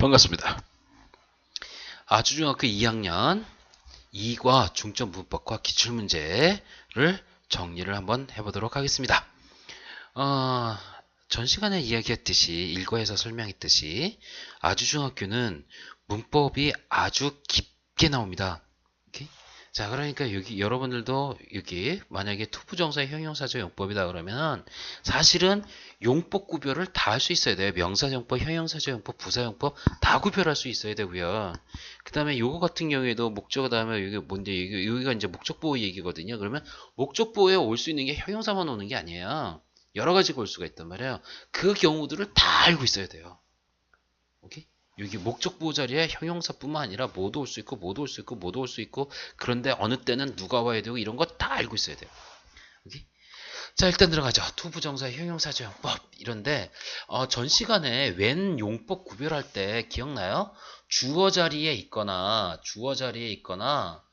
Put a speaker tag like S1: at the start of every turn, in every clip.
S1: 반갑습니다. 아주중학교 2학년 2과 중점문법과 기출문제를 정리를 한번 해보도록 하겠습니다. 어, 전 시간에 이야기했듯이 일과에서 설명했듯이 아주중학교는 문법이 아주 깊게 나옵니다. 오케이? 자, 그러니까 여기 여러분들도 여기 만약에 투부정사의 형용사적 용법이다 그러면 사실은 용법 구별을 다 할 수 있어야 돼요. 명사용법, 형용사적 용법, 부사용법 다 구별할 수 있어야 되고요. 그 다음에 요거 같은 경우에도 목적어 다음에 여기 뭔데 여기, 여기가 이제 목적보호 얘기거든요. 그러면 목적보호에 올 수 있는 게 형용사만 오는 게 아니에요. 여러 가지가 올 수가 있단 말이에요. 그 경우들을 다 알고 있어야 돼요. 오케이? 여기 목적 보호 자리에 형용사뿐만 아니라 모두 올 수 있고 모두 올 수 있고 모두 올 수 있고 그런데 어느 때는 누가 와야 되고 이런 거 다 알고 있어야 돼요. 오케이? 자 일단 들어가죠. 투부정사 형용사적 용법 이런데 어, 전 시간에 웬 용법 구별할 때 기억나요? 주어 자리에 있거나 주어 자리에 있거나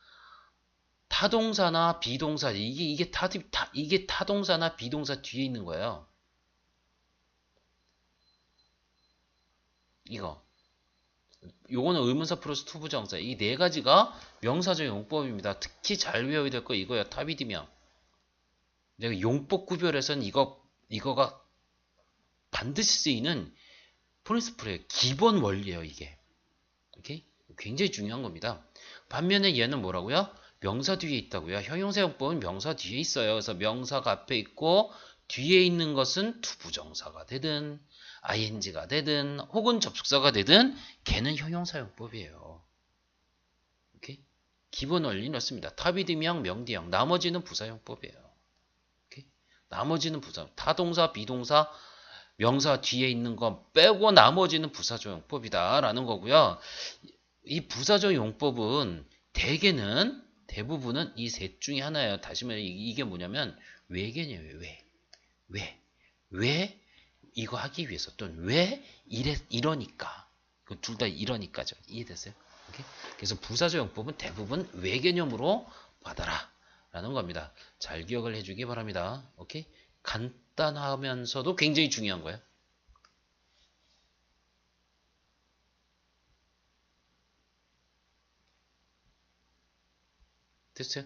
S1: 타동사나 비동사 이게 이게 타, 타 이게 타동사나 비동사 뒤에 있는 거예요. 이거 요거는 의문사 플러스 투부정사 이 네 가지가 명사적 용법입니다. 특히 잘 외워야 될 거 이거야 타비디명. 내가 용법 구별에선 이거 이거가 반드시 쓰이는 프린스플의 기본 원리예요 이게. 오케이? 굉장히 중요한 겁니다. 반면에 얘는 뭐라고요? 명사 뒤에 있다고요. 형용사 용법은 명사 뒤에 있어요. 그래서 명사가 앞에 있고 뒤에 있는 것은 투부정사가 되든 ing가 되든 혹은 접속사가 되든 걔는 형용사 용법이에요. 오케이? 기본 원리는 이렇습니다. 타비드명, 명디형. 나머지는 부사용법이에요. 오케이? 나머지는 부사. 타동사, 비동사, 명사 뒤에 있는 건 빼고 나머지는 부사적 용법이다 라는 거고요. 이 부사적 용법은 대개는 대부분은 이 셋 중에 하나예요. 다시 말해 이게 뭐냐면 왜 개념이에요. 왜? 왜? 왜 이거 하기 위해서 또는 왜 이래 이러니까 그둘다 이러니까죠. 이해됐어요? 오케이? 그래서 부사적 용법은 대부분 왜 개념으로 받아라 라는 겁니다. 잘 기억을 해주기 바랍니다. 오케이? 간단하면서도 굉장히 중요한 거예요. 됐어요?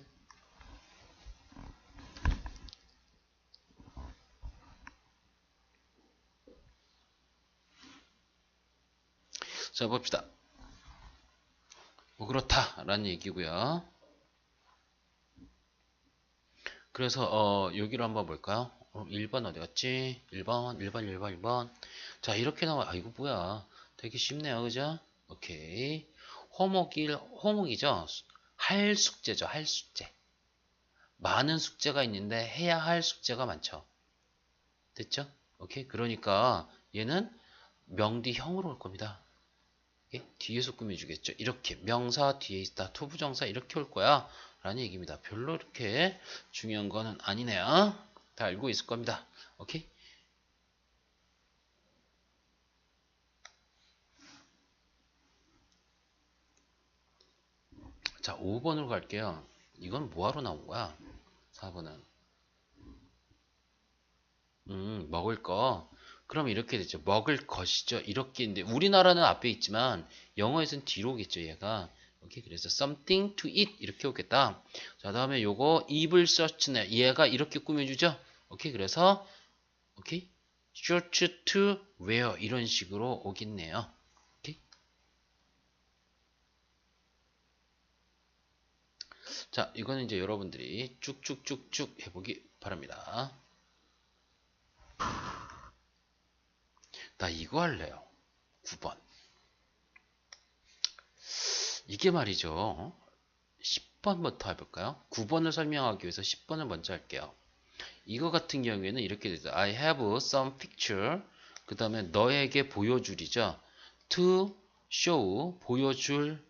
S1: 자 봅시다. 뭐 그렇다라는 얘기고요. 그래서 어, 여기로 한번 볼까요? 어, 1번 어디 갔지? 1번, 1번, 1번, 1번. 자 이렇게 나와. 아 이거 뭐야? 되게 쉽네요, 그죠? 오케이. 호목일 호목이죠. 할 숙제죠. 할 숙제. 많은 숙제가 있는데 해야 할 숙제가 많죠. 됐죠? 오케이. 그러니까 얘는 명디형으로 올 겁니다. 오케이? 뒤에서 꾸며주겠죠. 이렇게 명사 뒤에 있다. 투부정사 이렇게 올 거야. 라는 얘기입니다. 별로 이렇게 중요한 거는 아니네요. 다 알고 있을 겁니다. 오케이? 자, 5번으로 갈게요. 이건 뭐하러 나온 거야? 4번은. 음, 먹을 거. 그럼 이렇게 되죠. 먹을 것이죠. 이렇게 있는데, 우리나라는 앞에 있지만, 영어에서는 뒤로 오겠죠, 얘가. 오케이. 그래서 something to eat. 이렇게 오겠다. 자, 다음에 요거, 입을 search네. 얘가 이렇게 꾸며주죠. 오케이. 그래서, 오케이. shirt to wear. 이런 식으로 오겠네요. 자, 이거는 이제 여러분들이 쭉쭉쭉쭉 해보기 바랍니다. 나 이거 할래요. 9번. 이게 말이죠. 10번부터 해볼까요? 9번을 설명하기 위해서 10번을 먼저 할게요. 이거 같은 경우에는 이렇게 되죠. I have some picture. 그 다음에 너에게 보여줄이죠. To show. 보여줄.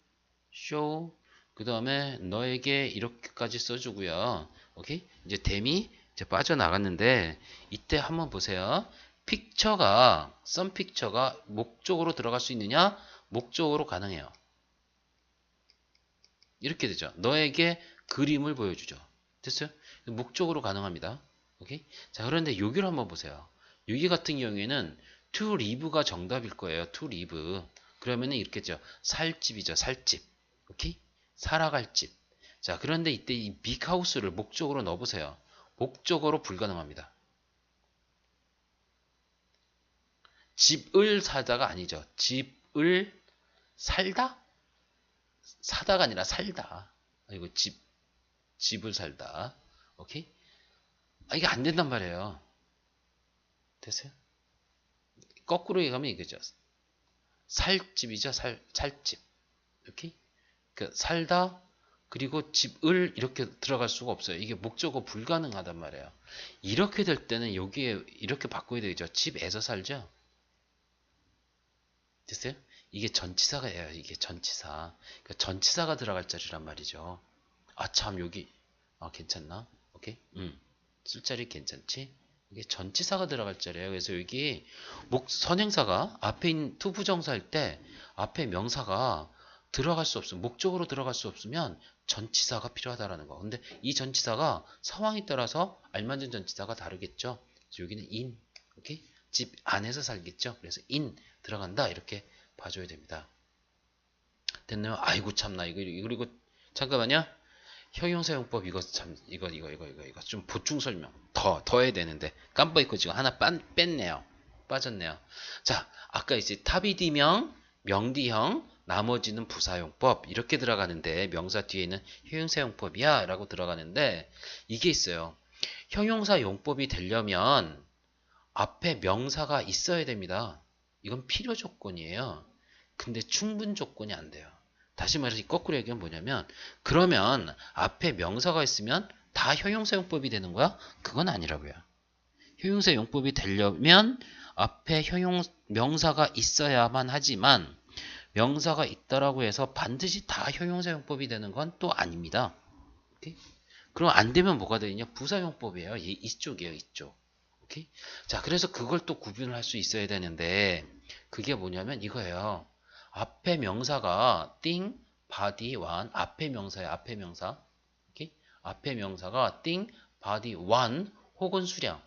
S1: show. 그 다음에 너에게 이렇게까지 써주고요. 오케이? 이제 댐이 이제 빠져나갔는데 이때 한번 보세요. 픽처가 썸 픽처가 목적으로 들어갈 수 있느냐? 목적으로 가능해요. 이렇게 되죠. 너에게 그림을 보여주죠. 됐어요? 목적으로 가능합니다. 오케이? 자, 그런데 여기를 한번 보세요. 여기 같은 경우에는 to live가 정답일 거예요. to live. 그러면은 이렇게죠. 살집이죠. 살집. 오케이? 살아갈 집. 자, 그런데 이때 이 빅하우스를 목적으로 넣어보세요. 목적어로 불가능합니다. 집을 사다가 아니죠. 집을 살다? 사다가 아니라 살다. 아, 이거 집, 집을 살다. 오케이? 아, 이게 안 된단 말이에요. 됐어요? 거꾸로 얘기하면 이거죠. 살집이죠. 살, 살집. 오케이? 그 살다 그리고 집을 이렇게 들어갈 수가 없어요. 이게 목적어 불가능하단 말이에요. 이렇게 될 때는 여기에 이렇게 바꿔야 되죠. 집에서 살죠. 됐어요? 이게 전치사가예요. 이게 전치사. 그러니까 전치사가 들어갈 자리란 말이죠. 아 참 여기 아 괜찮나? 오케이. 음. 쓸 자리 괜찮지? 이게 전치사가 들어갈 자리예요. 그래서 여기 목 선행사가 앞에 있는 투부정사일 때 앞에 명사가 들어갈 수 없으면 목적으로 들어갈 수 없으면 전치사가 필요하다라는 거. 근데 이 전치사가 상황에 따라서 알맞은 전치사가 다르겠죠. 여기는 in, 오케이? 집 안에서 살겠죠. 그래서 in 들어간다 이렇게 봐줘야 됩니다. 됐나요? 아이고 참나 이거 그리고 잠깐만요. 형용사용법 이거 참 이거 이거 이거 이거 이거 좀 보충 설명 더 더 해야 되는데 깜빡 잊고 지금 하나 빤, 뺐네요. 빠졌네요. 자 아까 이제 타비디명 명디형 나머지는 부사용법 이렇게 들어가는데 명사 뒤에는 형용사용법이야 라고 들어가는데 이게 있어요. 형용사용법이 되려면 앞에 명사가 있어야 됩니다. 이건 필요 조건이에요. 근데 충분 조건이 안 돼요. 다시 말해서 거꾸로 얘기하면 뭐냐면 그러면 앞에 명사가 있으면 다 형용사 용법이 되는 거야? 그건 아니라고요. 형용사 용법이 되려면 앞에 형용 명사가 있어야만 하지만 명사가 있다라고 해서 반드시 다 형용사 용법이 되는 건 또 아닙니다. 오케이? 그럼 안 되면 뭐가 되냐? 부사용법이에요. 이, 이쪽이에요. 이쪽. 오케이? 자, 그래서 그걸 또 구분을 할 수 있어야 되는데 그게 뭐냐면 이거예요. 앞에 명사가 띵, 바디, 완 앞에 명사예요. 앞에 명사. 오케이? 앞에 명사가 띵, 바디, 완 혹은 수량.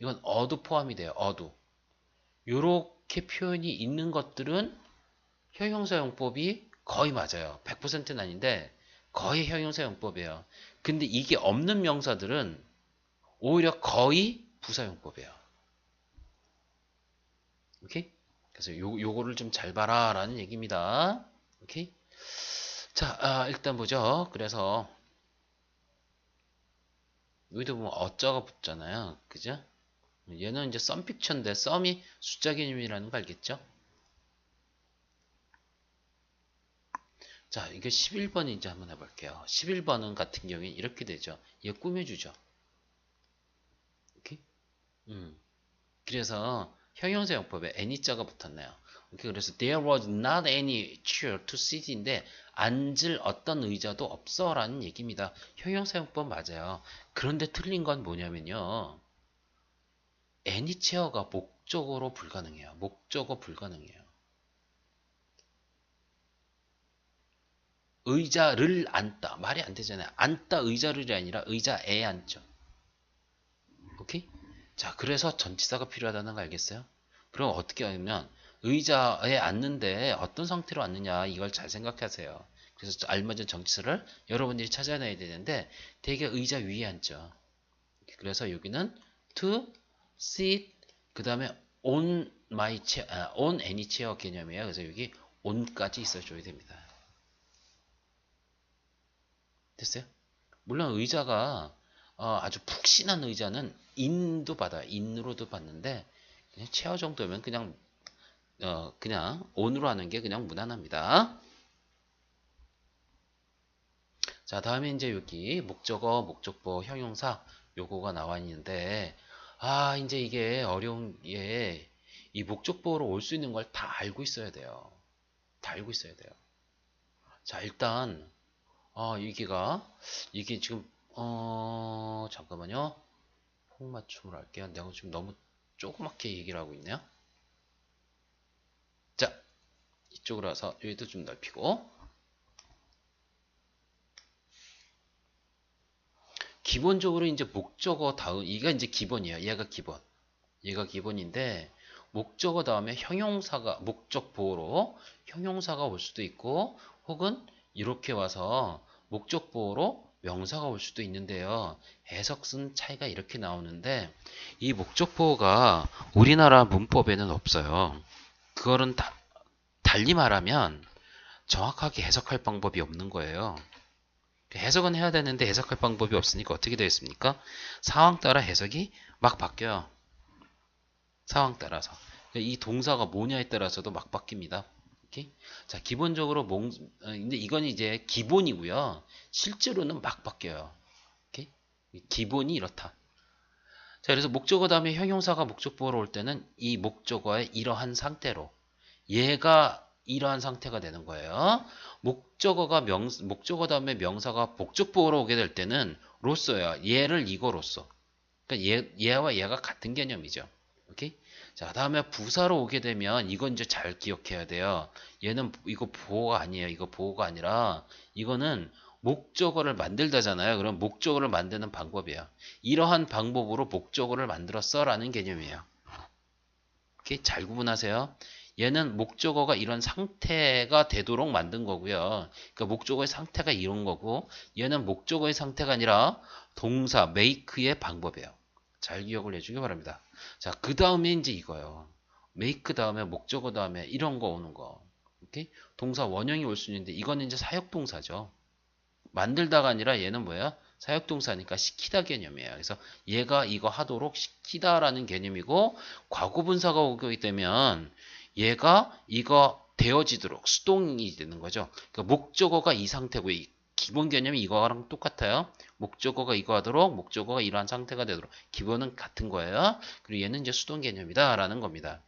S1: 이건 어도 포함이 돼요. 어도. 요렇게 표현이 있는 것들은 형용사용법이 거의 맞아요. 100%는 아닌데 거의 형용사용법이에요. 근데 이게 없는 명사들은 오히려 거의 부사용법이에요. 오케이? 그래서 요, 요거를 좀 잘 봐라 라는 얘기입니다. 오케이? 자, 아, 일단 보죠. 그래서 여기도 보면 어쩌가 붙잖아요. 그죠? 얘는 이제 썸 픽처인데 썸이 숫자 개념이라는 거 알겠죠? 자, 이게 11번이 이제 한번 해볼게요. 11번은 같은 경우에 이렇게 되죠. 얘 꾸며주죠. 음. 그래서 형용사용법에 any자가 붙었네요. 그래서 there was not any chair to sit인데 앉을 어떤 의자도 없어라는 얘기입니다. 형용사용법 맞아요. 그런데 틀린 건 뭐냐면요. any chair가 목적어로 불가능해요. 목적어 불가능해요. 의자를 앉다. 말이 안 되잖아요. 앉다 의자를이 아니라 의자에 앉죠. 오케이? 자, 그래서 전치사가 필요하다는 거 알겠어요? 그럼 어떻게 하면 의자에 앉는데 어떤 상태로 앉느냐 이걸 잘 생각하세요. 그래서 알맞은 정치사를 여러분들이 찾아내야 되는데 대개 의자 위에 앉죠. 그래서 여기는 to sit 그 다음에 on my chair, 아, on any chair 개념이에요. 그래서 여기 on까지 있어줘야 됩니다. 됐어요? 물론 의자가 어, 아주 푹신한 의자는 인도 받아요. 인으로도 받는데 그냥 체어 정도면 그냥 어, 그냥 온으로 하는 게 그냥 무난합니다. 자 다음에 이제 여기 목적어, 목적보, 형용사 요거가 나와 있는데 아 이제 이게 어려운 게 이 목적보로 올 수 있는 걸 다 알고 있어야 돼요. 다 알고 있어야 돼요. 자 일단 어, 여기가 이게 지금 어 잠깐만요. 폭맞춤을 할게요. 내가 지금 너무 조그맣게 얘기를 하고 있네요. 자, 이쪽으로 와서 여기도 좀 넓히고 기본적으로 이제 목적어 다음 얘가 이제 기본이에요. 얘가 기본. 얘가 기본인데 목적어 다음에 형용사가 목적 보호로 형용사가 올 수도 있고 혹은 이렇게 와서 목적 보호로 명사가 올 수도 있는데요. 해석순 차이가 이렇게 나오는데 이 목적 보호가 우리나라 문법에는 없어요. 그거는 다, 달리 말하면 정확하게 해석할 방법이 없는 거예요. 해석은 해야 되는데 해석할 방법이 없으니까 어떻게 되겠습니까? 상황 따라 해석이 막 바뀌어요. 상황 따라서. 이 동사가 뭐냐에 따라서도 막 바뀝니다. 오케이? 자, 기본적으로 몽, 어, 근데 이건 이제 기본이고요. 실제로는 막 바뀌어요. 오케이? 기본이 이렇다. 자, 그래서 목적어 다음에 형용사가 목적보호로 올 때는 이 목적어의 이러한 상태로 얘가 이러한 상태가 되는 거예요. 목적어가 명, 목적어 다음에 명사가 목적보호로 오게 될 때는 로써요. 얘를 이거로써. 그러니까 얘, 얘와 얘가 같은 개념이죠. 오케이? 자, 다음에 부사로 오게 되면 이건 이제 잘 기억해야 돼요. 얘는 이거 보호가 아니에요. 이거 보호가 아니라 이거는 목적어를 만들다잖아요. 그럼 목적어를 만드는 방법이에요. 이러한 방법으로 목적어를 만들었어 라는 개념이에요. 오케이? 잘 구분하세요. 얘는 목적어가 이런 상태가 되도록 만든 거고요. 그러니까 목적어의 상태가 이런 거고 얘는 목적어의 상태가 아니라 동사 make의 방법이에요. 잘 기억을 해주기 바랍니다. 자, 그 다음에 이제 이거요. make 다음에 목적어 다음에 이런 거 오는 거. 오케이? 동사 원형이 올 수 있는데 이거는 이제 사역동사죠. 만들다가 아니라 얘는 뭐야? 사역동사니까 시키다 개념이에요. 그래서 얘가 이거 하도록 시키다라는 개념이고 과거분사가 오게 되면 얘가 이거 되어지도록 수동이 되는 거죠. 그러니까 목적어가 이 상태고 이 기본 개념이 이거랑 똑같아요. 목적어가 이거 하도록 목적어가 이러한 상태가 되도록 기본은 같은 거예요. 그리고 얘는 이제 수동 개념이다 라는 겁니다.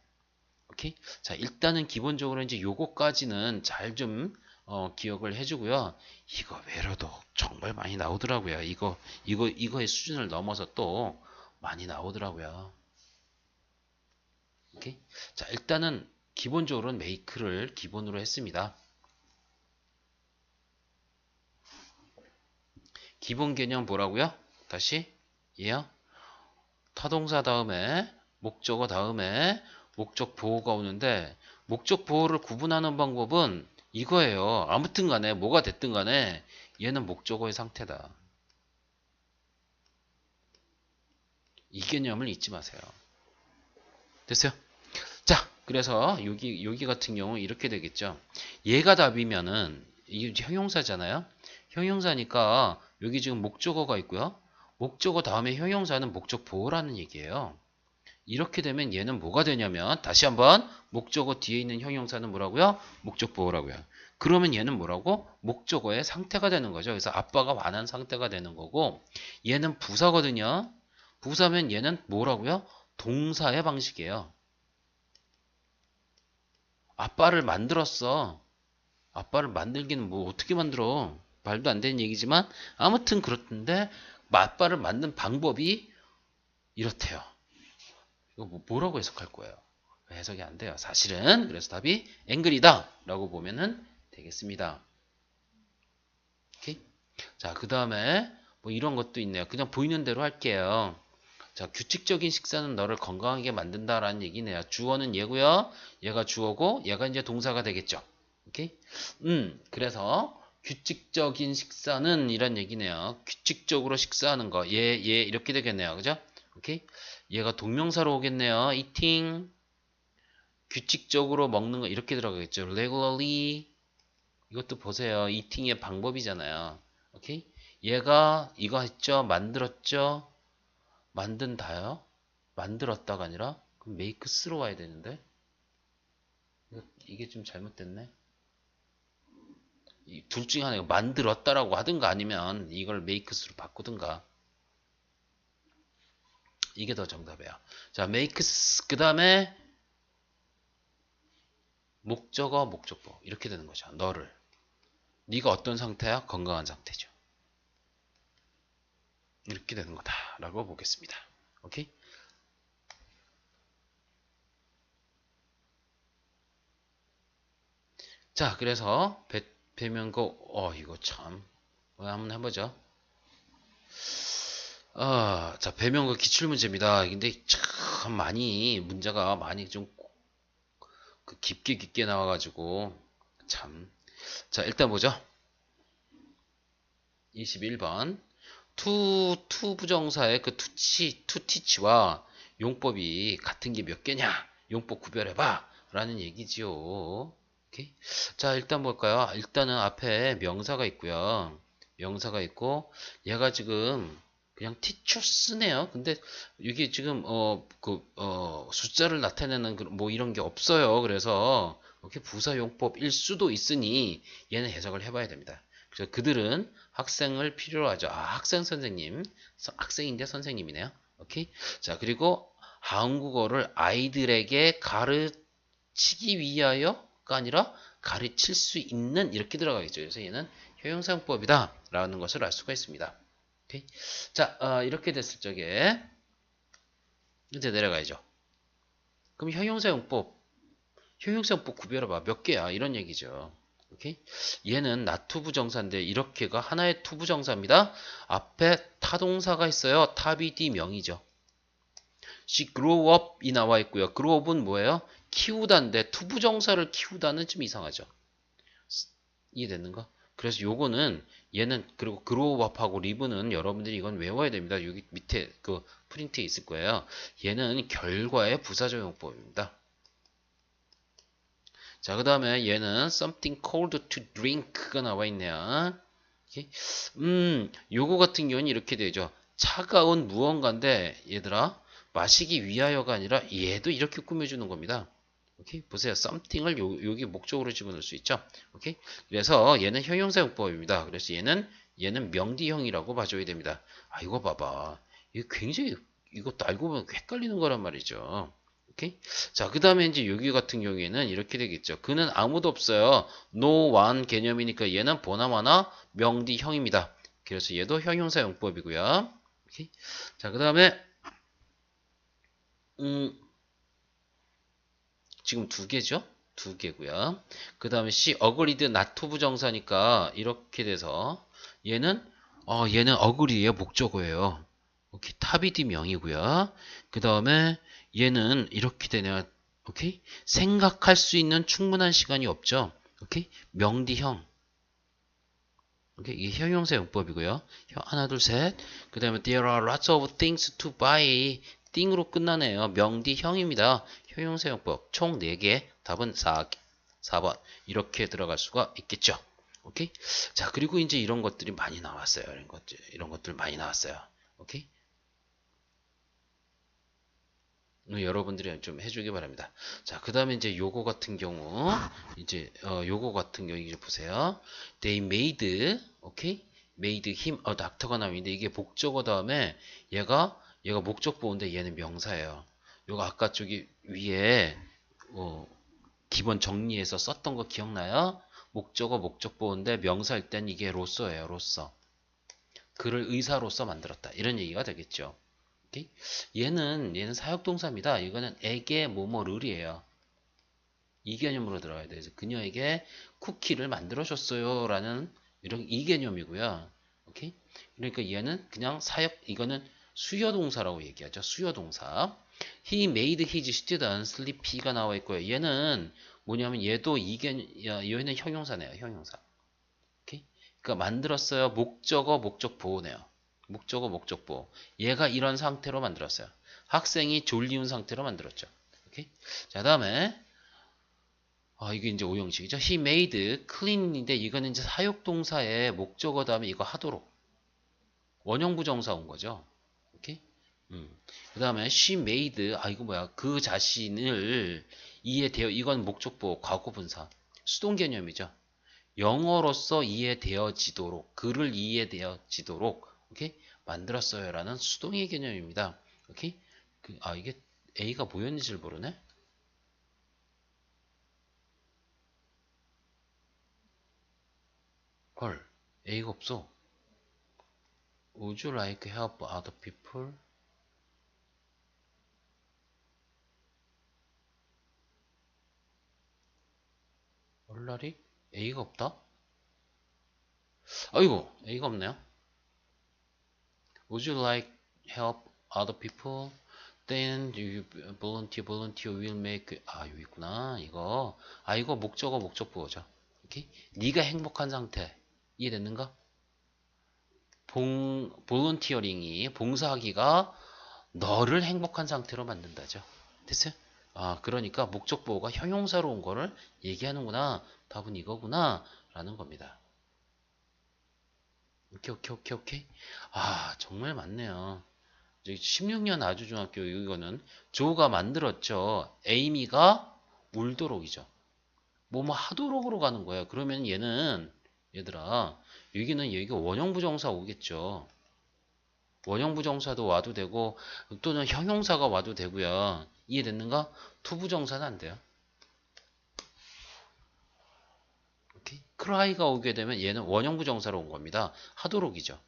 S1: 오케이? 자 일단은 기본적으로 이제 요거까지는 잘좀 어, 기억을 해주고요. 이거 외로도 정말 많이 나오더라고요. 이거 이거 이거의 수준을 넘어서 또 많이 나오더라고요. 오케이? 자 일단은 기본적으로는 메이크를 기본으로 했습니다. 기본 개념 뭐라고요? 다시 예요. 타동사 다음에 목적어 다음에 목적 보호가 오는데 목적 보호를 구분하는 방법은 이거예요. 아무튼 간에 뭐가 됐든 간에 얘는 목적어의 상태다. 이 개념을 잊지 마세요. 됐어요? 자, 그래서 여기 여기 같은 경우 이렇게 되겠죠. 얘가 답이면은 이게 형용사잖아요. 형용사니까 여기 지금 목적어가 있고요. 목적어 다음에 형용사는 목적 보호라는 얘기예요. 이렇게 되면 얘는 뭐가 되냐면 다시 한번 목적어 뒤에 있는 형용사는 뭐라고요? 목적 보호라고요. 그러면 얘는 뭐라고? 목적어의 상태가 되는 거죠. 그래서 아빠가 완한 상태가 되는 거고 얘는 부사거든요. 부사면 얘는 뭐라고요? 동사의 방식이에요. 아빠를 만들었어. 아빠를 만들기는 뭐 어떻게 만들어? 말도 안 되는 얘기지만 아무튼 그렇던데 아빠를 만든 방법이 이렇대요. 이거 뭐, 뭐라고 해석할 거예요? 해석이 안 돼요. 사실은 그래서 답이 앵글이다 라고 보면은 되겠습니다. 오케이? 자, 그 다음에 뭐 이런 것도 있네요. 그냥 보이는 대로 할게요. 자, 규칙적인 식사는 너를 건강하게 만든다라는 얘기네요. 주어는 얘고요. 얘가 주어고 얘가 이제 동사가 되겠죠. 오케이? 음, 그래서 규칙적인 식사는 이런 얘기네요. 규칙적으로 식사하는 거. 얘, 얘 이렇게 되겠네요. 그죠? 오케이? 얘가 동명사로 오겠네요. eating 규칙적으로 먹는 거 이렇게 들어가겠죠. regularly 이것도 보세요. eating의 방법이잖아요. 오케이? 얘가 이거 했죠. 만들었죠. 만든다요? 만들었다가 아니라 그럼 make 쓰러 와야 되는데 이게 좀 잘못됐네. 둘 중에 하나 만들었다라고 하든가 아니면 이걸 make 쓰로 바꾸든가 이게 더 정답이에요. 자, make 그 다음에 목적어 목적보 이렇게 되는 거죠. 너를 네가 어떤 상태야? 건강한 상태죠. 이렇게 되는 거다 라고 보겠습니다. 오케이? 자, 그래서 배, 배면고 어 이거 참 어, 한번 해보죠. 아, 자 배면고 기출문제입니다. 근데 참참 많이 문제가 많이 좀 그 깊게 깊게 나와가지고 참. 자 일단 보죠. 21번 투, 투 부정사의 그 투치, 투티치와 용법이 같은 게 몇 개냐? 용법 구별해봐. 라는 얘기지요. 오케이? 자, 일단 볼까요? 일단은 앞에 명사가 있고요. 명사가 있고, 얘가 지금 그냥 teachers네요. 근데 이게 지금 어 그 어 숫자를 나타내는 그뭐 이런 게 없어요. 그래서 이렇게 부사 용법일 수도 있으니 얘는 해석을 해봐야 됩니다. 그래서 그들은 학생을 필요로 하죠. 아, 학생 선생님. 서- 학생인데 선생님이네요. 오케이. 자, 그리고 한국어를 아이들에게 가르치기 위하여 가 아니라 가르칠 수 있는 이렇게 들어가겠죠. 그래서 얘는 효용사용법이다. 라는 것을 알 수가 있습니다. 오케이. 자, 어, 이렇게 됐을 적에 이제 내려가야죠. 그럼 형용사용법, 형용사용법 구별해봐. 몇 개야? 이런 얘기죠. 오케이? 얘는 나투부정사인데 이렇게가 하나의 투부정사입니다. 앞에 타동사가 있어요. 타비디 명이죠. She grew up이 나와 있고요. grow up은 뭐예요? 키우다인데 투부정사를 키우다는 좀 이상하죠. 이해됐는가? 그래서 요거는 얘는 그리고 grow up하고 live는 여러분들이 이건 외워야 됩니다. 여기 밑에 그 프린트에 있을 거예요. 얘는 결과의 부사적용법입니다. 자, 그 다음에 얘는 something cold to drink가 나와 있네요. 음, 요거 같은 경우는 이렇게 되죠. 차가운 무언가인데, 얘들아, 마시기 위하여가 아니라 얘도 이렇게 꾸며주는 겁니다. 오케이? 보세요. something을 요, 여기 목적으로 집어넣을 수 있죠. 오케이? 그래서 얘는 형용사 용법입니다. 그래서 얘는, 얘는 명디형이라고 봐줘야 됩니다. 아, 이거 봐봐. 이거 굉장히, 이것도 알고 보면 헷갈리는 거란 말이죠. 오케이? 자, 그 다음에 이제 여기 같은 경우에는 이렇게 되겠죠. 그는 아무도 없어요. no one 개념이니까 얘는 보나마나 명디형입니다. 그래서 얘도 형용사 용법이고요. 오케이? 자, 그 다음에 음, 지금 두 개죠? 두 개고요. 그 다음에 C, 어그리드 나토 부정사니까 이렇게 돼서 얘는 어, 얘는 어그리의 목적어예요. 오케이, 타비디 명이고요. 그 다음에 얘는 이렇게 되네요. 오케이? 생각할 수 있는 충분한 시간이 없죠. 오케이? 명디형. 오케이? 이게 형용사 용법이고요. 형, 하나, 둘, 셋. 그 다음에 there are lots of things to buy. 띵으로 끝나네요. 명디형입니다. 형용사 용법. 총 4개. 답은 4, 4번. 이렇게 들어갈 수가 있겠죠. 오케이? 자, 그리고 이제 이런 것들이 많이 나왔어요. 이런 것들, 이런 것들 많이 나왔어요. 오케이? 여러분들이 좀 해주기 바랍니다. 자, 그 다음에 이제 요거 같은 경우, 이제, 어, 요거 같은 경우, 이제 보세요. They made, 오케이? made him a doctor가 나오는데, 이게 목적어 다음에, 얘가, 얘가 목적 보호인데, 얘는 명사예요. 요거 아까 저기 위에, 어, 기본 정리해서 썼던 거 기억나요? 목적어, 목적 보호인데, 명사일 땐 이게 로서예요, 로서. 그를 의사로서 만들었다. 이런 얘기가 되겠죠. 오케이? 얘는 얘는 사역동사입니다. 이거는 에게 뭐뭐를이에요. 이 개념으로 들어가야 돼요. 그녀에게 쿠키를 만들어 줬어요 라는 이런 이 개념이고요. 오케이? 그러니까 얘는 그냥 사역 이거는 수요동사라고 얘기하죠. 수요동사. He made his students sleepy가 나와 있고요. 얘는 뭐냐면 얘도 이 개념 얘는 형용사네요. 형용사. 오케이? 그러니까 만들었어요. 목적어 목적 보호네요. 목적어 목적보 얘가 이런 상태로 만들었어요 학생이 졸리운 상태로 만들었죠 오케이 자 다음에 아 이게 이제 오형식이죠 he made clean인데 이거는 이제 사역동사의 목적어 다음에 이거 하도록 원형부정사 온 거죠 음. 그 다음에 she made 아 이거 뭐야 그 자신을 이해되어 이건 목적보 과거분사 수동 개념이죠 영어로서 이해되어지도록 글을 이해되어지도록 오케이? 만들었어요. 라는 수동의 개념입니다. 오케이? 그, 아, 이게 A가 뭐였는지를 모르네? 헐, A가 없어. Would you like help other people? 얼라리? A가 없다? 아이고, A가 없네요. Would you like help other people? then you volunteer volunteer will make 아 여기 있구나 이거 아 이거 목적어 목적보호죠 오케이 네가 행복한 상태 이해됐는가 봉 볼런티어링이 봉사하기가 너를 행복한 상태로 만든다죠 됐어요 아 그러니까 목적 보호가 형용사로 온 거를 얘기하는구나 답은 이거구나 라는 겁니다 오케이 오케이 오케이 오케이 아 정말 많네요 이제 16년 아주중학교 이거는 조가 만들었죠. 에이미가 울도록이죠. 뭐뭐 하도록으로 가는 거야. 그러면 얘는 얘들아 여기는 여기가 원형부정사 오겠죠. 원형부정사도 와도 되고 또는 형용사가 와도 되고요. 이해됐는가? 투부정사는 안 돼요. 오케이. 크라이가 오게 되면 얘는 원형부정사로 온 겁니다. 하도록이죠.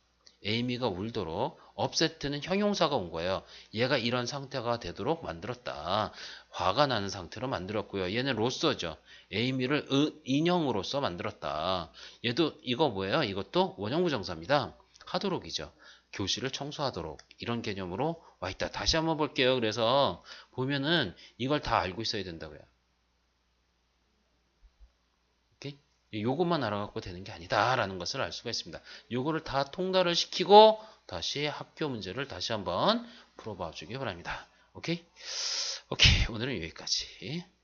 S1: 에이미가 울도록 업세트는 형용사가 온 거예요. 얘가 이런 상태가 되도록 만들었다. 화가 나는 상태로 만들었고요. 얘는 로서죠. 에이미를 으, 인형으로서 만들었다. 얘도 이거 뭐예요? 이것도 원형부정사입니다. 하도록이죠. 교실을 청소하도록 이런 개념으로 와 있다. 다시 한번 볼게요. 그래서 보면은 이걸 다 알고 있어야 된다고요. 오케이? 요것만 알아갖고 되는 게 아니다라는 것을 알 수가 있습니다. 요거를 다 통달을 시키고 다시 학교 문제를 다시 한번 풀어봐 주기 바랍니다. 오케이? 오케이. 오늘은 여기까지.